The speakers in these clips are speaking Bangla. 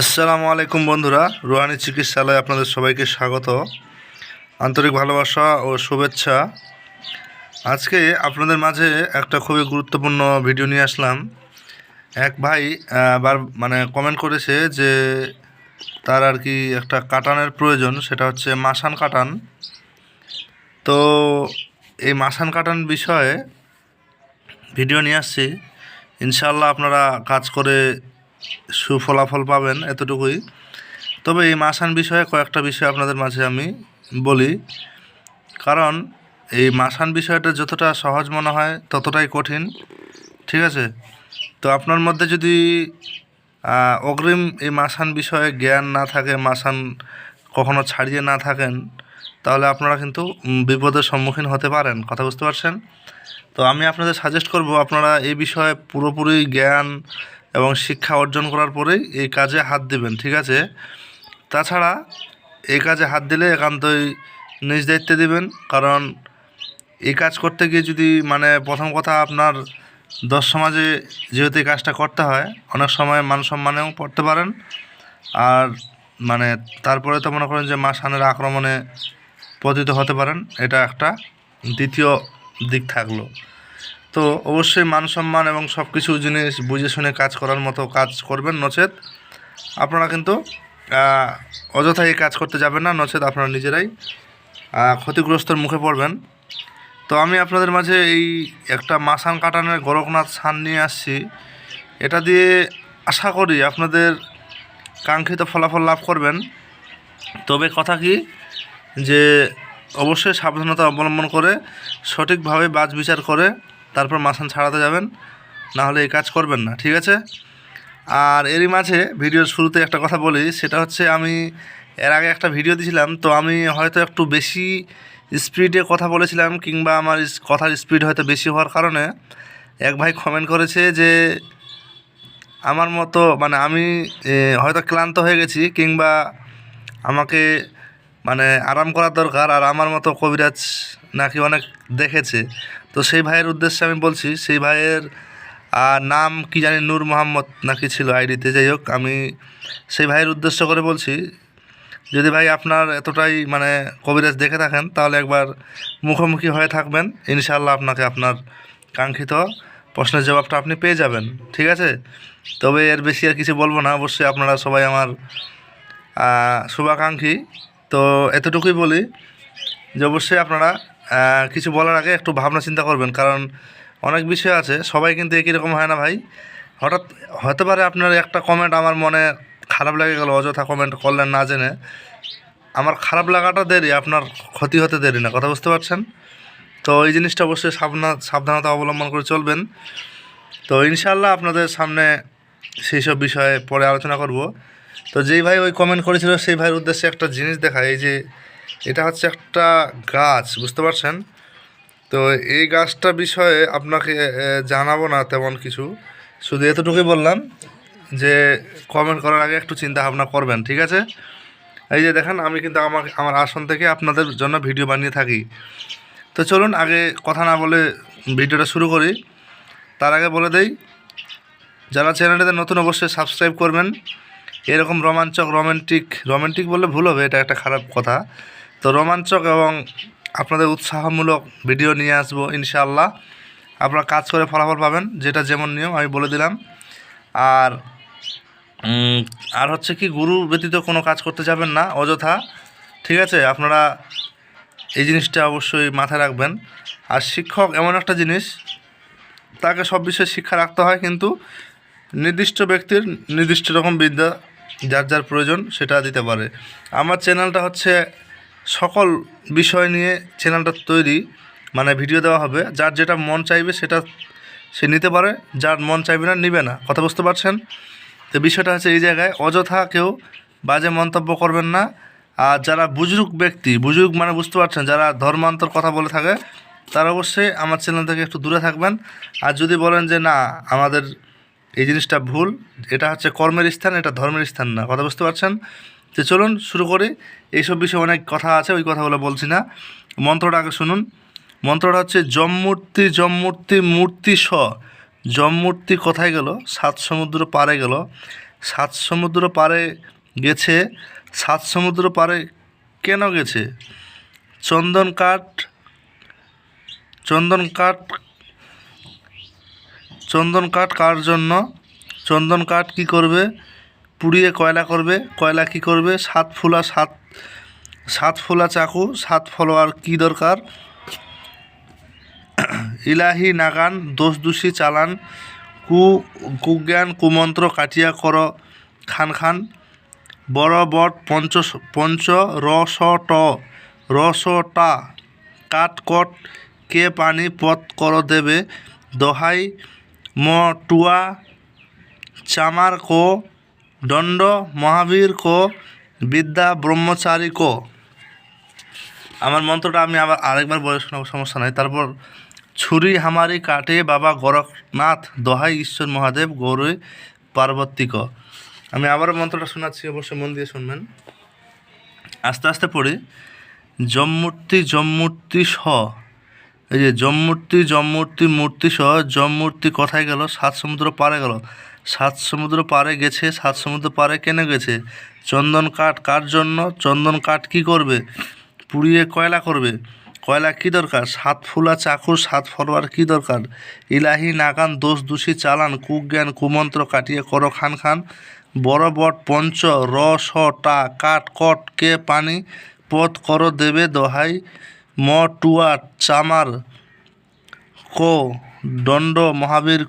আসসালামু আলাইকুম বন্ধুরা রুহানি চিকিৎসালয়ে আপনাদের সবাইকে স্বাগত। আন্তরিক ভালোবাসা ও শুভেচ্ছা। আজকে আপনাদের মাঝে একটা খুবই গুরুত্বপূর্ণ ভিডিও নিয়ে আসলাম। এক ভাই বার মানে কমেন্ট করেছে যে তার আর কি একটা কাটানের প্রয়োজন, সেটা হচ্ছে মাসান কাটান। তো এই মাসান কাটান বিষয়ে ভিডিও নিয়ে আসছি। ইনশাল্লাহ আপনারা কাজ করে সুফলাফল পাবেন এতটুকুই। তবে এই মাসান বিষয়ে কয়েকটা বিষয় আপনাদের মাঝে আমি বলি। কারণ এই মাসান বিষয়টা যতটা সহজ মনে হয় ততটাই কঠিন, ঠিক আছে? তো আপনার মধ্যে যদি অগ্রিম এই মাসান বিষয়ে জ্ঞান না থাকে, মাসান কখনো ছাড়িয়ে না থাকেন, তাহলে আপনারা কিন্তু বিপদের সম্মুখীন হতে পারেন, কথা বুঝতে পারছেন? তো আমি আপনাদের সাজেস্ট করব আপনারা এই বিষয়ে পুরোপুরি জ্ঞান এবং শিক্ষা অর্জন করার পরেই এই কাজে হাত দিবেন, ঠিক আছে? তাছাড়া এই কাজে হাত দিলে একান্তই নিজ দায়িত্বে দিবেন, কারণ এই কাজ করতে গিয়ে যদি মানে প্রথম কথা আপনার দশ সমাজে যেহেতু এই কাজটা করতে হয়, অনেক সময় মান সম্মানেও পড়তে পারেন। আর মানে তারপরে তো মনে করেন যে মা সানের আক্রমণে পতিত হতে পারেন, এটা একটা দ্বিতীয় দিক থাকল। তো অবশ্যই মান সম্মান এবং সব কিছু জিনিস বুঝে শুনে কাজ করার মতো কাজ করবেন, নচেত। আপনারা কিন্তু অযথা এই কাজ করতে যাবেন না, নচেত আপনারা নিজেরাই ক্ষতিগ্রস্তর মুখে পড়বেন। তো আমি আপনাদের মাঝে এই একটা মাসান কাটানের গোরখনাথ সান নিয়ে আসছি। এটা দিয়ে আশা করি আপনাদের কাঙ্ক্ষিত ফলাফল লাভ করবেন। তবে কথা কি, যে অবশ্যই সাবধানতা অবলম্বন করে, সঠিকভাবে বাজ বিচার করে তারপর মাসান ছাড়াতে যাবেন না হলে এই কাজ করবেন না, ঠিক আছে? আর এরই মাঝে ভিডিওর শুরুতে একটা কথা বলি, সেটা হচ্ছে আমি এর আগে একটা ভিডিও দিয়েছিলাম, তো আমি হয়তো একটু বেশি স্পিডে কথা বলেছিলাম, কিংবা আমার কথার স্পিড হয়তো বেশি হওয়ার কারণে এক ভাই কমেন্ট করেছে যে, আমার মতো মানে আমি হয়তো ক্লান্ত হয়ে গেছি, কিংবা আমাকে মানে আরাম করার দরকার, আর আমার মতো কবিরাজ নাকি অনেক দেখেছে। তো সেই ভাইয়ের উদ্দেশ্যে আমি বলছি, সেই ভাইয়ের নাম কি জানি নূর মোহাম্মদ নাকি ছিল আইডিতে, যাই হোক, আমি সেই ভাইয়ের উদ্দেশ্য করে বলছি, যদি ভাই আপনার এতটাই মানে কবিরাজ দেখে থাকেন, তাহলে একবার মুখোমুখি হয়ে থাকবেন। ইনশাল্লাহ আপনাকে আপনার কাঙ্ক্ষিত প্রশ্নের জবাবটা আপনি পেয়ে যাবেন, ঠিক আছে? তবে এর বেশি আর কিছু বলব না, অবশ্যই আপনারা সবাই আমার শুভাকাঙ্ক্ষী। তো এতটুকুই বলি যে, অবশ্যই আপনারা কিছু বলার আগে একটু ভাবনা চিন্তা করবেন, কারণ অনেক বিষয় আছে, সবাই কিন্তু একই রকম হয় না ভাই। হঠাৎ হতে পারে আপনার একটা কমেন্ট আমার মনে খারাপ লেগে গেল, অযথা কমেন্ট করলেন না জেনে। আমার খারাপ লাগাটা দেরি, আপনার ক্ষতি হতে দেরি না, কথা বুঝতে পারছেন? তো এই জিনিসটা অবশ্যই সাবধান সাবধানতা অবলম্বন করে চলবেন। তো ইনশাল্লাহ আপনাদের সামনে সেই সব বিষয়ে পরে আলোচনা করব। তো যেই ভাই ওই কমেন্ট করেছিল, সেই ভাইয়ের উদ্দেশ্যে একটা জিনিস দেখায় এই যে এটা হচ্ছে একটা গাছ, বুঝতে পারছেন? তো এই গাছটা বিষয়ে আপনাকে জানাব না তেমন কিছু। শুধু এতটুকুই বললাম যে কমেন্ট করার আগে একটু চিন্তা ভাবনা করবেন, ঠিক আছে? এই যে দেখেন, আমি কিন্তু আমার আমার আসন থেকে আপনাদের জন্য ভিডিও বানিয়ে থাকি। তো চলুন, আগে কথা না বলে ভিডিওটা শুরু করি। তার আগে বলে দেই, যারা চ্যানেলটাতে নতুন অবশ্যই সাবস্ক্রাইব করবেন। এরকম রোমাঞ্চক, রোমান্টিক রোমান্টিক বললে ভুল হবে, এটা একটা খারাপ কথা। তো রোমাঞ্চক এবং আপনাদের উৎসাহমূলক ভিডিও নিয়ে আসব, ইনশাআল্লাহ। আপনারা কাজ করে ফলাফল পাবেন, যেটা যেমন নিয়ম, আমি বলে দিলাম। আর আর হচ্ছে কি, গুরু ব্যতীত কোনো কাজ করতে যাবেন না, অযথা। ঠিক আছে? আপনারা এই জিনিসটা অবশ্যই মাথায় রাখবেন। আর শিক্ষক এমন একটা জিনিস, তাকে সব বিষয়ে শিক্ষা রাখতে হয়, কিন্তু নির্দিষ্ট ব্যক্তির নির্দিষ্ট রকম বিদ্যা, যার যার প্রয়োজন, সেটা দিতে পারে। আমার চ্যানেলটা হচ্ছে সকল বিষয় নিয়ে চ্যানেলটা তৈরি মানে ভিডিও দেওয়া হবে। যার যেটা মন চাইবে সেটা সে নিতে পারে, যার মন চাইবে না নিবে না। কথা বুঝতে পারছেন? তো বিষয়টা হচ্ছে এই জায়গায়, অযথা কেউ বাজে মন্তব্য করবেন না। আর যারা বুজরুক ব্যক্তি, বুজরুক মানে বুঝতে পারছেন, যারা ধর্মান্তর কথা বলে থাকে, তারা অবশ্যই আমার চ্যানেল থেকে একটু দূরে থাকবেন। আর যদি বলেন যে, না, আমাদের এই জিনিসটা ভুল, এটা হচ্ছে কর্মের স্থান, এটা ধর্মের স্থান না। কথা বুঝতে পারছেন? তো চলুন শুরু করি। এইসব বিষয়ে অনেক কথা আছে, ওই কথাগুলো বলছি না। মন্ত্রটা আগে শুনুন। মন্ত্রটা হচ্ছে জম মূর্তি জম মূর্তি স জম মূর্তি কোথায় গেল? সাত সমুদ্র পারে গেল। সাত সমুদ্র পারে গেছে। সাত সমুদ্র পারে কেন গেছে? চন্দন কাঠ চন্দন কাঠ চন্দন কাঠ কার জন্য? চন্দন কাঠ কী করবে? পুড়িয়ে কয়লা করবে, কয়লা কী করবে? সাত ফুলা, সাত সাত ফুলা চাকু, সাত ফলোয়ার কী দরকার? ইলাহি নাগান, দোষ দোষী চালান, কু, কুজ্ঞান, কুমন্ত্র কাটিয়া কর, খান খান। বড় বট পঞ্চ পঞ্চ রস ট রস টা কাট কট, কে পানি পথ কর দেবে? দহাই, ম, টুয়া, চামার কো দণ্ড মহাবীর কো, বিদ্যা ব্রহ্মচারী কো। আমার মন্ত্রটা আমি আবার আরেকবার বলে শোনাবো, সমস্যা নাই। তারপর, ছুরি হামারি কাটে বাবা গোরখনাথ, দোহাই ঈশ্বর মহাদেব, গৌরী পার্বতীক আমি আবারও মন্ত্রটা শোনাচ্ছি, অবশ্যই মন দিয়ে শুনবেন। আস্তে আস্তে পড়ি। জমমূর্তি জমমূর্তি স। এই যে জমমূর্তি জমমূর্তি মূর্তি সহ জমমূর্তি কোথায় গেল? সাত সমুদ্র পারে গেল। সাত সমুদ্র পারে গেছে, সাত সমুদ্র পারে কেন গেছে? চন্দন কাঠ কার জন্য? চন্দন কাঠ কি করবে? পুড়িয়ে কয়লা করবে? কয়লা কি দরকার? সাত ফুলা চাকু সাত ফলোয়ার কি দরকার? ইলাহি, নাগান, দোষ, দোষী, চালান, কুজ্ঞান, কুমন্ত্র কাটিয়ে করো খান খান। বড় বট, পঞ্চ, র, স, টা, কাট, কট, কে, পানি, পথ কর, দেবে, দোহাই। ম টুয়া চামার কো দণ্ড মহাবীর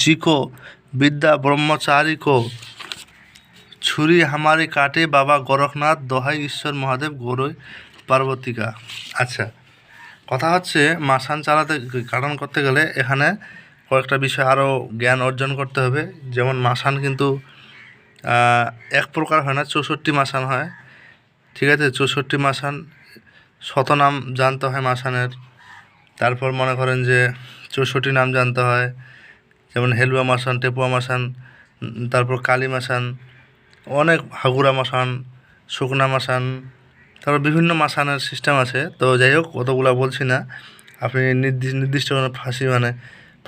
জিকো বিদ্যা ব্রহ্মচারী কো। ছুরি হামারি কাটে বাবা গোরখনাথ, দোহাই ঈশ্বর মহাদেব গৌরই পার্বতিকা। আচ্ছা কথা হচ্ছে মাসান চালাতে কারণ করতে গেলে এখানে কয়েকটা বিষয় আরও জ্ঞান অর্জন করতে হবে। যেমন মাসান কিন্তু এক প্রকার হয় না, চৌষট্টি মাসান হয়। ঠিক আছে, চৌষট্টি মাসান শতনাম জানতে হয় মাসানের তারপর মনে করেন যে চৌষট্টি নাম জানতে হয়, যেমন হেলুয়া মাসান টেপুয়া মাসান তারপর কালী মাসান অনেক হাগুরা মাসান শুকনা মাসান তারপর বিভিন্ন মাসানের সিস্টেম আছে। তো যাই হোক, অতগুলা বলছি না। আপনি নির্দিষ্ট নির্দিষ্ট কোনো ফাঁসি মানে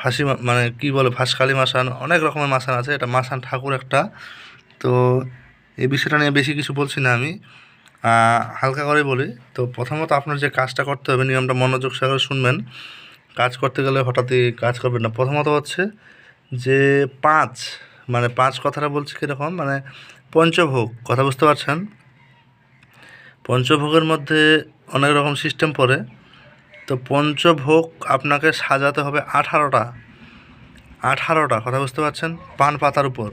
ফাঁসি মানে কি বলে ফাঁসকালী মাসান অনেক রকমের মাসান আছে। এটা মাসান ঠাকুর একটা। তো এই বিষয়টা নিয়ে বেশি কিছু বলছি না আমি। হালকা করে বলি। তো প্রথমত আপনার যে কাজটা করতে হবে, নিয়মটা মনোযোগ সহকারে শুনবেন। কাজ করতে গেলে হঠাৎই কাজ করবেন না। প্রথমত হচ্ছে যে পাঁচ মানে পাঁচ কথাটা বলছি কীরকম মানে পঞ্চভোগ, কথা বুঝতে পারছেন? পঞ্চভোগের মধ্যে অনেক রকম সিস্টেম পড়ে। তো পঞ্চভোগ আপনাকে সাজাতে হবে আঠারোটা। আঠারোটা, কথা বুঝতে পারছেন? পান পাতার উপর।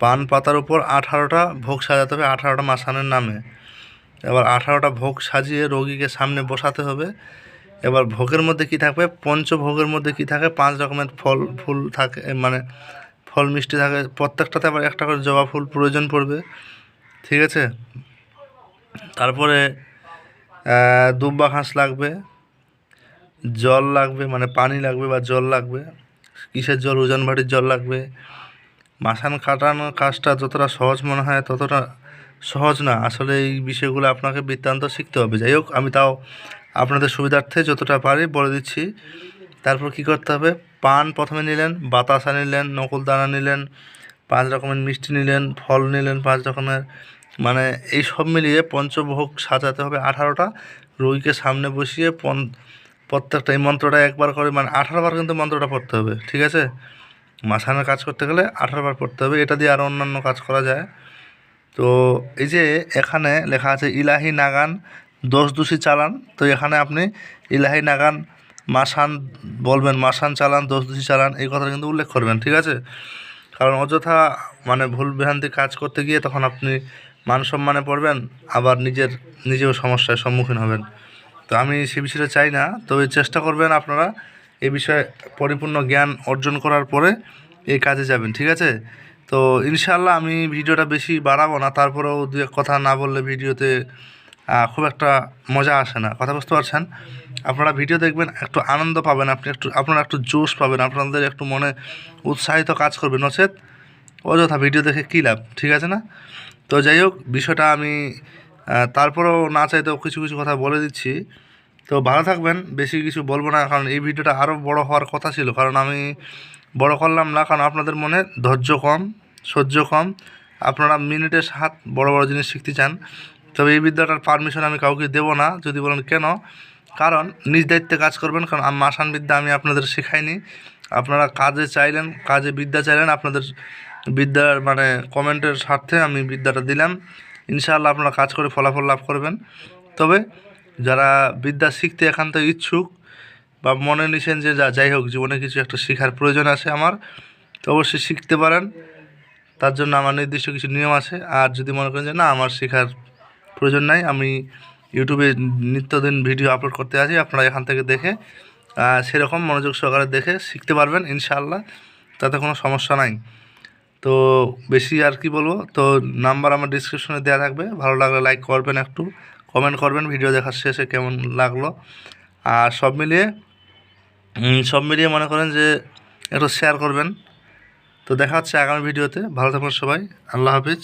পান পাতার উপর আঠারোটা, ভোগ সাজাতে হবে আঠারোটা মাসানের নামে। এবার আঠারোটা ভোগ সাজিয়ে রোগীকে সামনে বসাতে হবে। এবার ভোগের মধ্যে কি থাকবে? পঞ্চভোগের মধ্যে কি থাকে? পাঁচ রকমের ফল, ফুল থাকে মানে ফল, মিষ্টি থাকে। প্রত্যেকটাতে আবার একটা করে জবা ফুল প্রয়োজন পড়বে। ঠিক আছে? তারপরে দুব্বা ঘাস লাগবে। জল লাগবে মানে পানি লাগবে বা জল লাগবে। কিসের জল? ওজন ভাটির জল লাগবে। মাসান কাটানোর কাজটা যতটা সহজ মনে হয়, ততটা সহজ না। আসলে এই বিষয়গুলো আপনাকে বৃত্তান্ত শিখতে হবে। যাই হোক, আমি তাও আপনাদের সুবিধার্থে যতটা পারি বলে দিচ্ছি। তারপর কি করতে হবে? পান প্রথমে নিলেন, বাতাসা নিলেন, নকল দানা নিলেন, পাঁচ রকমের মিষ্টি নিলেন, ফল নিলেন পাঁচ রকমের। মানে এই সব মিলিয়ে পঞ্চভোগ সাজাতে হবে আঠারোটা। রোগীকে সামনে বসিয়ে পন প্রত্যেকটা এই মন্ত্রটা একবার করে মানে বার কিন্তু মন্ত্রটা পড়তে হবে, ঠিক আছে? মাসানের কাজ করতে গেলে বার পড়তে হবে। এটা দিয়ে আরও অন্যান্য কাজ করা যায়। তো এই যে এখানে লেখা আছে, ইলাহি নাগান, দোষ দোষী চালান। তো এখানে আপনি ইলাহি নাগান, মাসান বলবেন, মাসান চালান, দোষ দোষী চালান, এই কথাটা কিন্তু উল্লেখ করবেন, ঠিক আছে? কারণ অযথা মানে ভুল ভ্রান্তি কাজ করতে গিয়ে তখন আপনি মান সম্মানে পড়বেন, আবার নিজের, নিজেও সমস্যার সম্মুখীন হবেন। তো আমি সে বিষয়টা চাই না, তবে চেষ্টা করবেন আপনারা এই বিষয়ে পরিপূর্ণ জ্ঞান অর্জন করার পরে এই কাজে যাবেন, ঠিক আছে? তো ইনশাল্লাহ আমি ভিডিওটা বেশি বাড়াবো না, তারপরেও দু এক কথা না বললে ভিডিওতে খুব একটা মজা আসে না। কথা বুঝতে পারছেন? আপনারা ভিডিও দেখবেন, একটু আনন্দ পাবেন, আপনি একটু, আপনারা একটু জোশ পাবেন, আপনাদের একটু মনে উৎসাহিত কাজ করবে। নচেত অযথা ভিডিও দেখে কী লাভ, ঠিক আছে না? তো যাই হোক, বিষয়টা আমি তারপরেও না চাইতেও কিছু কিছু কথা বলে দিচ্ছি। তো ভালো থাকবেন, বেশি কিছু বলব না, কারণ এই ভিডিওটা আরও বড় হওয়ার কথা ছিল, কারণ আমি বড় করলাম না, কারণ আপনাদের মনে ধৈর্য কম, সহ্য কম। আপনারা মিনিটের সাত বড় বড় জিনিস শিখতে চান। তবে এই বিদ্যাটার পারমিশন আমি কাউকে দেবো না, যদি বলেন কেন? কারণ নিজ দায়িত্বে কাজ করবেন, কারণ মাসান বিদ্যা আমি আপনাদের শেখাইনি। আপনারা কাজে চাইলেন, কাজে বিদ্যা চাইলেন, আপনাদের বিদ্যার মানে কমেন্টের স্বার্থে আমি বিদ্যাটা দিলাম। ইনশাআল্লাহ আপনারা কাজ করে ফলাফল লাভ করবেন। তবে যারা বিদ্যা শিখতে একান্ত ইচ্ছুক বা মনে নিছেন যে, যা, যাই হোক, জীবনে কিছু একটা শেখার প্রয়োজন আছে আমার, তো অবশ্যই শিখতে পারেন। তার জন্য আমার নির্দিষ্ট কিছু নিয়ম আছে। আর যদি মনে করেন যে, না, আমার শেখার প্রয়োজন নাই, আমি ইউটিউবে নিত্যদিন ভিডিও আপলোড করতে আছি আপনারা এখান থেকে দেখে সেরকম মনোযোগ সহকারে দেখে শিখতে পারবেন, ইনশাআল্লাহ, তাতে কোনো সমস্যা নাই। তো বেশি আর কি বলব, তো নাম্বার আমার ডিসক্রিপশনে দেওয়া থাকবে। ভালো লাগলে লাইক করবেন একটু কমেন্ট করবেন, ভিডিও দেখার শেষে কেমন লাগল। আর সব মিলিয়ে সব মিলিয়ে মনে করেন যে একটু শেয়ার করবেন। তো দেখা হচ্ছে আগামী ভিডিওতে ভালো থাকবেন সবাই। আল্লাহ হাফিজ।